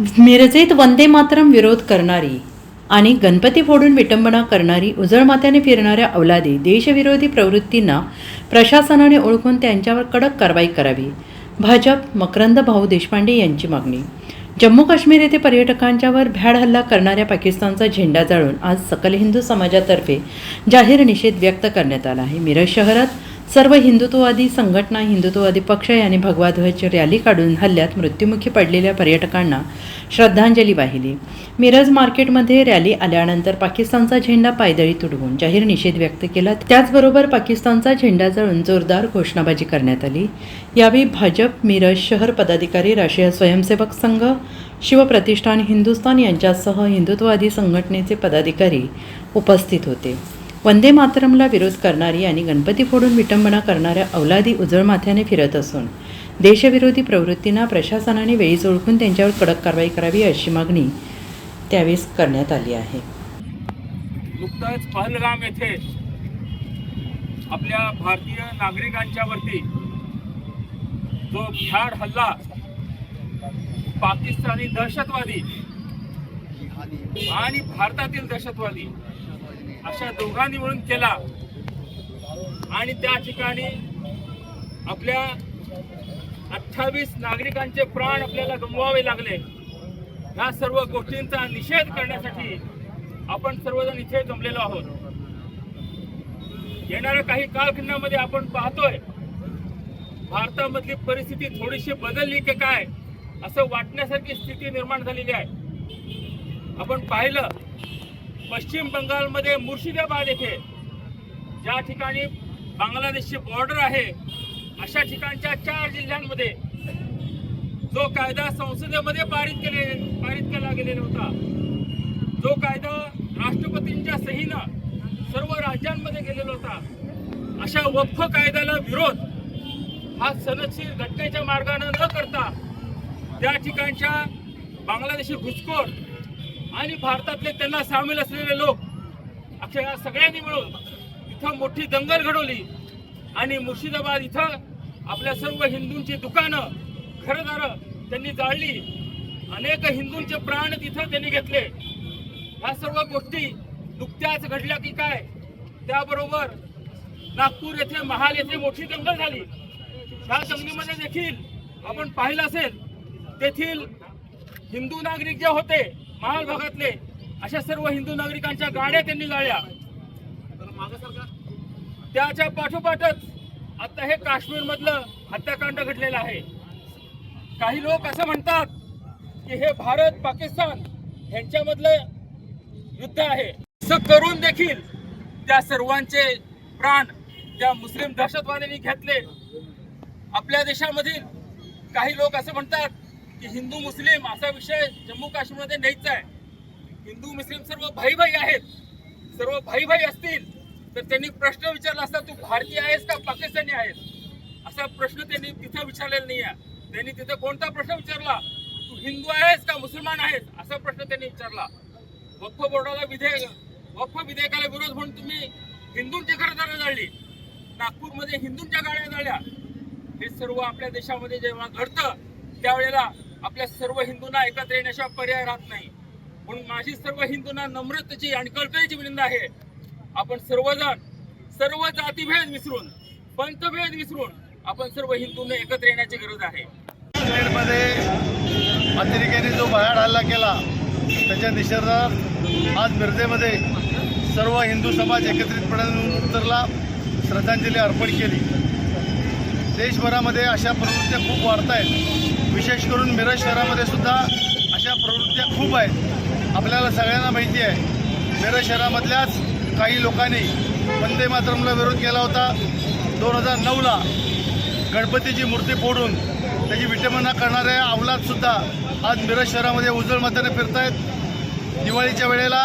मिरजेत वंदे मातरम विरोध करणारी आणि गणपती फोडून विटंबना करणारी उजळमात्याने फिरणाऱ्या अवलादी देशविरोधी प्रवृत्तींना प्रशासनाने ओळखून त्यांच्यावर कडक कारवाई करावी. भाजप मकरंद भाऊ देशपांडे यांची मागणी. जम्मू काश्मीर येथे पर्यटकांच्यावर भ्याड हल्ला करणाऱ्या पाकिस्तानचा झेंडा जाळून आज सकल हिंदू समाजातर्फे जाहीर निषेध व्यक्त करण्यात आला आहे. मिरज शहरात सर्व हिंदुत्ववादी संघटना हिंदुत्ववादी पक्ष यांनी भगवा ध्वज रॅली काढून हल्ल्यात मृत्युमुखी पडलेल्या पर्यटकांना श्रद्धांजली वाहिली. मिरज मार्केटमध्ये रॅली आल्यानंतर पाकिस्तानचा झेंडा पायदळी तुडवून जाहीर निषेध व्यक्त केला. त्याचबरोबर पाकिस्तानचा झेंडा जळून जोरदार घोषणाबाजी करण्यात आली. यावेळी भाजप मिरज शहर पदाधिकारी राष्ट्रीय स्वयंसेवक संघ शिवप्रतिष्ठान हिंदुस्थान यांच्यासह हिंदुत्ववादी संघटनेचे पदाधिकारी उपस्थित होते. वंदे मातरमला विरोध करणारी आणि गणपती फोडून विटंबना करणाऱ्या अवलादी उजळ माथ्याने फिरत असून देशविरोधी प्रवृत्तींना प्रशासनाने वेळीच ओळखून त्यांच्यावर कडक कारवाई करावी अशी मागणी त्यावेळेस करण्यात आली आहे. नुकतंच पहलगाम येथे आपल्या भारतीय नागरिकांच्या वरती जो भ्याड हल्ला पाकिस्तानी दहशतवादी आणि भारतातील दहशतवादी अशा दोघांनी मिळून केला. आणि त्या ठिकाणी आपल्या अठ्ठावीस नागरिकांचे प्राण आपल्याला गमवावे लागले. ह्या सर्व गोष्टींचा निषेध करण्यासाठी आपण सर्वजण इथे जमलेलो आहोत. येणाऱ्या काही कालखंडामध्ये आपण पाहतोय भारतामधली परिस्थिती थोडीशी बदलली की काय असं वाटण्यासारखी स्थिती निर्माण झालेली आहे. आपण पाहिलं पश्चिम बंगालमध्ये मुर्शिदाबाद येथे ज्या ठिकाणी बांगलादेशची बॉर्डर आहे अशा ठिकाणच्या चार जिल्ह्यांमध्ये जो कायदा संसदेमध्ये पारित केले पारित केला गेलेला होता. जो कायदा राष्ट्रपतींच्या सहीनं सर्व राज्यांमध्ये गेलेला होता. अशा वक्फ कायद्याला विरोध हा सनदशीर घटनेच्या मार्गाने न करता त्या ठिकाणच्या बांगलादेशी घुसखोर आणि भारतातले त्यांना सामील असलेले लोक अक्षय या सगळ्यांनी मिळून इथं मोठी दंगल घडवली. आणि मुर्शिदाबाद इथं आपल्या सर्व हिंदूंची दुकानं घरदारं त्यांनी जाळली. अनेक हिंदूंचे प्राण तिथं त्यांनी घेतले. ह्या सर्व गोष्टी नुकत्याच घडल्या की काय? त्याबरोबर नागपूर येथे महाल येथे मोठी दंगल झाली. ह्या दंगलीमध्ये देखील आपण पाहिलं असेल तेथील हिंदू नागरिक जे होते महाल भागातले अशा सर्व हिंदू नागरिकांच्या गाड्या त्यांनी गाळल्या. त्याच्या पाठोपाठच आता हे काश्मीर मधलं हत्याकांड घडलेलं आहे. काही लोक असं म्हणतात की हे भारत पाकिस्तान यांच्यामधलं युद्ध आहे. असं करून देखील त्या सर्वांचे प्राण त्या मुस्लिम दहशतवाद्यांनी घेतले. आपल्या देशामधील काही लोक असं म्हणतात की हिंदू मुस्लिम असा विषय जम्मू काश्मीरमध्ये न्यायचा आहे. हिंदू मुस्लिम सर्व भाई भाई आहेत. सर्व भाई भाई असतील तर त्यांनी प्रश्न विचारला असता तू भारतीय आहेस का पाकिस्तानी आहेस? असा प्रश्न त्यांनी तिथं विचारलेला नाही आहे त्यांनी तिथं कोणता प्रश्न विचारला? तू हिंदू आहेस का मुसलमान आहेस? असा प्रश्न त्यांनी विचारला. वक्फ बोर्डाला विधेयक वक्फ विधेयकाला विरोध म्हणून तुम्ही हिंदूंची घरदारं जाळली. नागपूरमध्ये हिंदूंच्या गाड्या जाळल्या. हे सर्व आपल्या देशामध्ये जेव्हा घडतं त्यावेळेला आपल्या सर्व हिंदूंना एकत्र येण्याशिवाय पर्याय राहत नाही. म्हणून माझी सर्व हिंदूंना नम्रतेची आणि कल्पनेची विनंती आहे. आपण सर्वजण सर्व जातीभेद विसरून पंथभेद विसरून आपण सर्व हिंदूंना एकत्र येण्याची गरज आहे. काश्मीरमध्ये जो भयाड हल्ला केला त्याच्या निषेधार्थ आज मिरजेमध्ये सर्व हिंदू समाज एकत्रितपणे उतरला श्रद्धांजली अर्पण केली. देशभरामध्ये अशा प्रवृत्त्या खूप वाढत आहेत विशेष करून मिरज शहरामध्ये सुद्धा अशा प्रवृत्त्या खूप आहेत. आपल्याला सगळ्यांना माहिती आहे मिरज शहरामधल्याच काही लोकांनी वंदे मातरमला विरोध केला होता. दोन हजार नऊला गणपतीची मूर्ती फोडून त्याची विटंबना करणाऱ्या अवलादसुद्धा आज मिरज शहरामध्ये उजळ मताने आहेत दिवाळीच्या वेळेला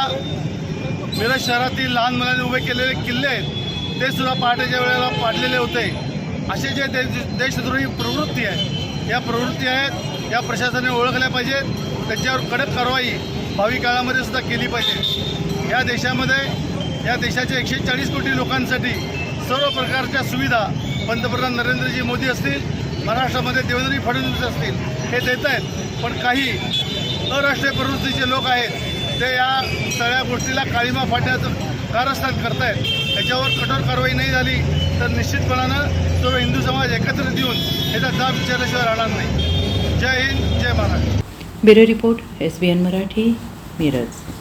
मिरज शहरातील लहान मुलांनी उभे केलेले किल्ले आहेत ते सुद्धा पहाटेच्या वेळेला पाडलेले होते. असे जे देश देशद्रोही प्रवृत्ती आहे या प्रवृत्ती आहेत या प्रशासनाने ओळखल्या पाहिजेत. त्याच्यावर कडक कारवाई भावी काळामध्ये सुद्धा केली पाहिजे. या देशामध्ये या देशाच्या एकशे चाळीस कोटी लोकांसाठी सर्व प्रकारच्या सुविधा पंतप्रधान नरेंद्रजी मोदी असतील महाराष्ट्रामध्ये देवेंद्रजी फडणवीस असतील हे देत आहेत. पण काही अराष्ट्रीय प्रवृत्तीचे लोक आहेत ते या सगळ्या गोष्टीला काळीमा फाटण्याचं कारस्थान करतायत. याच्यावर कठोर कारवाई नाही झाली तर निश्चितपणानं तो हिंदू समाज एकत्रित येऊन याचा दाब विचारल्याशिवाय राहणार नाही. जय हिंद जय Maharashtra. Bureau report S B N Marathi Miraj.